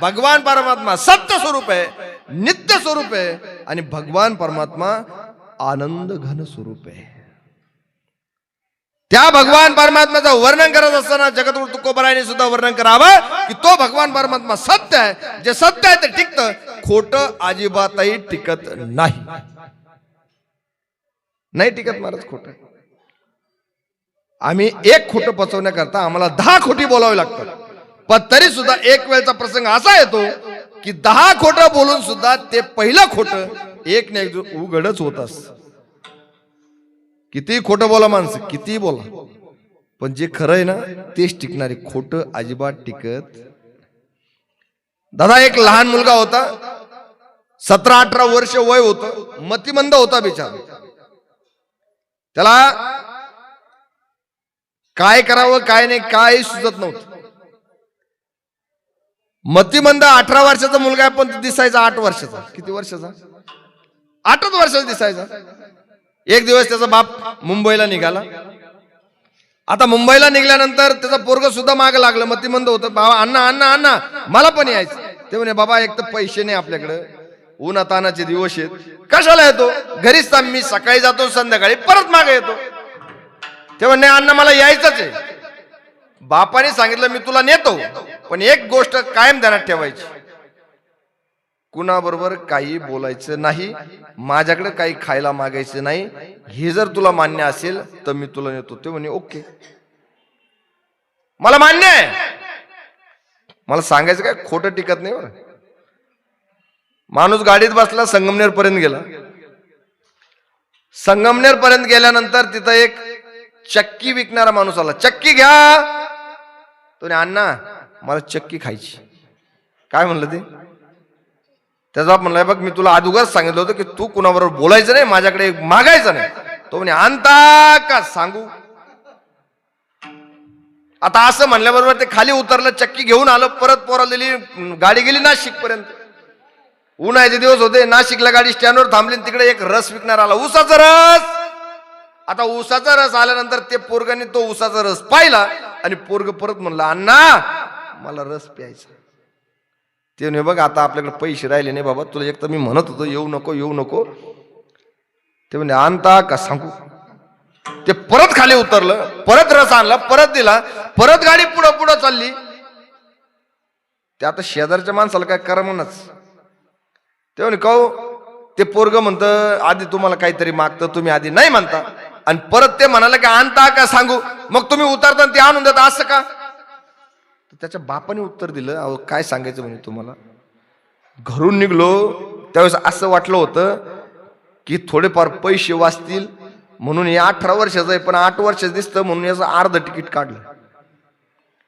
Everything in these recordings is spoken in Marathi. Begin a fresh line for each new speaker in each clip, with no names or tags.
भगवान परमात्मा सत्य स्वरूप आहे नित्य स्वरूप आहे आणि भगवान परमात्मा आनंद घन स्वरूप आहे त्या भगवान परमात्म्याचं वर्णन करत असताना जगतगुरु तुकोबरायने सुद्धा वर्णन करावं की तो भगवान परमात्मा सत्य आहे जे सत्य आहे ते टिकतं खोट अजिबातही टिकत नाही। नाही टिकत महाराज खोट. आम्ही एक खोटं पचवण्याकरता आम्हाला दहा खोटी बोलावी लागतात. पण तरी सुद्धा एक वेळचा प्रसंग असा येतो की दहा खोटं बोलून सुद्धा ते पहिलं खोट एक ना एक उघडच होत अस. किती खोटं बोला माणसं किती बोला. पण जे खरं आहे ना तेच टिकणारे खोटं अजिबात टिकत. दादा एक लहान मुलगा होता. सतरा अठरा वर्ष वय होत. मतिमंद होता बिचारा. त्याला काय करावं काय नाही काय सुचत नव्हतं. मतिमंद अठरा वर्षाचा मुलगा आहे पण दिसायचा आठ वर्षाचा. किती वर्षाचा? आठच वर्षाचा दिसायचा. एक दिवस त्याचा बाप मुंबईला निघाला. आता मुंबईला निघाल्यानंतर त्याचा पोरग सुद्धा माग लागलं. मतिमंद होतं. बाबा अण्णा अण्णा अण्णा मला पण यायचं. ते म्हणे बाबा एक तर पैसे नाही आपल्याकडे. उन्हा तानाचे दिवस आहेत. कशाला येतो? घरीच थांब मी सकाळी जातो संध्याकाळी परत मागे येतो. ते म्हणणे अण्णा मला यायचंच आहे. बापाने सांगितलं मी तुला नेतो. पण एक गोष्ट कायम ध्यानात ठेवायची. कुणाबरोबर काही बोलायचं नाही माझ्याकडे काही खायला मागायचं नाही हे जर तुला मान्य असेल तर मी तुला नेतो. ते म्हणे ओके. मला मान्य आहे. मला सांगायचं काय? खोटं टिकत नाही बरं. माणूस गाडीत बसला संगमनेर पर्यंत गेला. संगमनेर पर्यंत गेल्यानंतर तिथं एक चक्की विकणारा माणूस आला. चक्की घ्या. तो अण्णा मला चक्की खायची. काय म्हणलं ते? त्याचा बाप म्हणलाय बघ मी तुला अगोदरच सांगितलं होतं की तू कुणाबरोबर बोलायचं नाही माझ्याकडे मागायचं नाही. तो म्हणे आणता का सांगू? आता असं म्हणल्याबरोबर ते खाली उतरलं चक्की घेऊन आलं परत पोरालेली गाडी गेली नाशिक पर्यंत उन्हाळ्याचे दिवस होते नाशिकला गाडी स्टँडवर थांबली तिकडे एक रस विकणार आला उसाचा रस! आता उसाचा रस आल्यानंतर ते पोरगाने तो उसाचा रस पाहिला आणि पोरग परत म्हणला अण्णा मला रस प्यायचा. ते नाही बघ आता आपल्याकडे पैसे राहिले नाही बाबा तुला एक तर मी म्हणत होतो येऊ नको येऊ नको. ते म्हणजे आणता का सांगू? ते परत खाली उतरलं परत रस आणला परत दिला परत गाडी पुढं पुढं चालली. ते आता शेजारच्या माणसाला काय करा म्हणच. ते म्हणे कहू? ते पोरग म्हणतं आधी तुम्हाला काहीतरी मागतं तुम्ही आधी नाही म्हणता आणि परत ते म्हणाले की आणता का सांगू? मग तुम्ही उतरताना ते आणून देता असं का? तर त्याच्या बापाने उत्तर दिलं अहो काय सांगायचं म्हणजे तुम्हाला? घरून निघलो त्यावेळेस असं वाटलं होतं की थोडेफार पैसे वाचतील म्हणून हे अठरा वर्षाचं आहे पण आठ वर्षाचं दिसतं म्हणून याचं अर्ध तिकीट काढलं.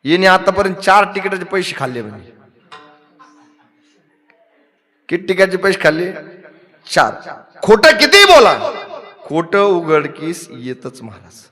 येणे आतापर्यंत चार तिकिटाचे पैसे खाल्ले म्हणजे किती तिकिटाचे पैसे खाल्ले? चार. खोटं किती बोला. खोटं उघडकीस येतच महाराज.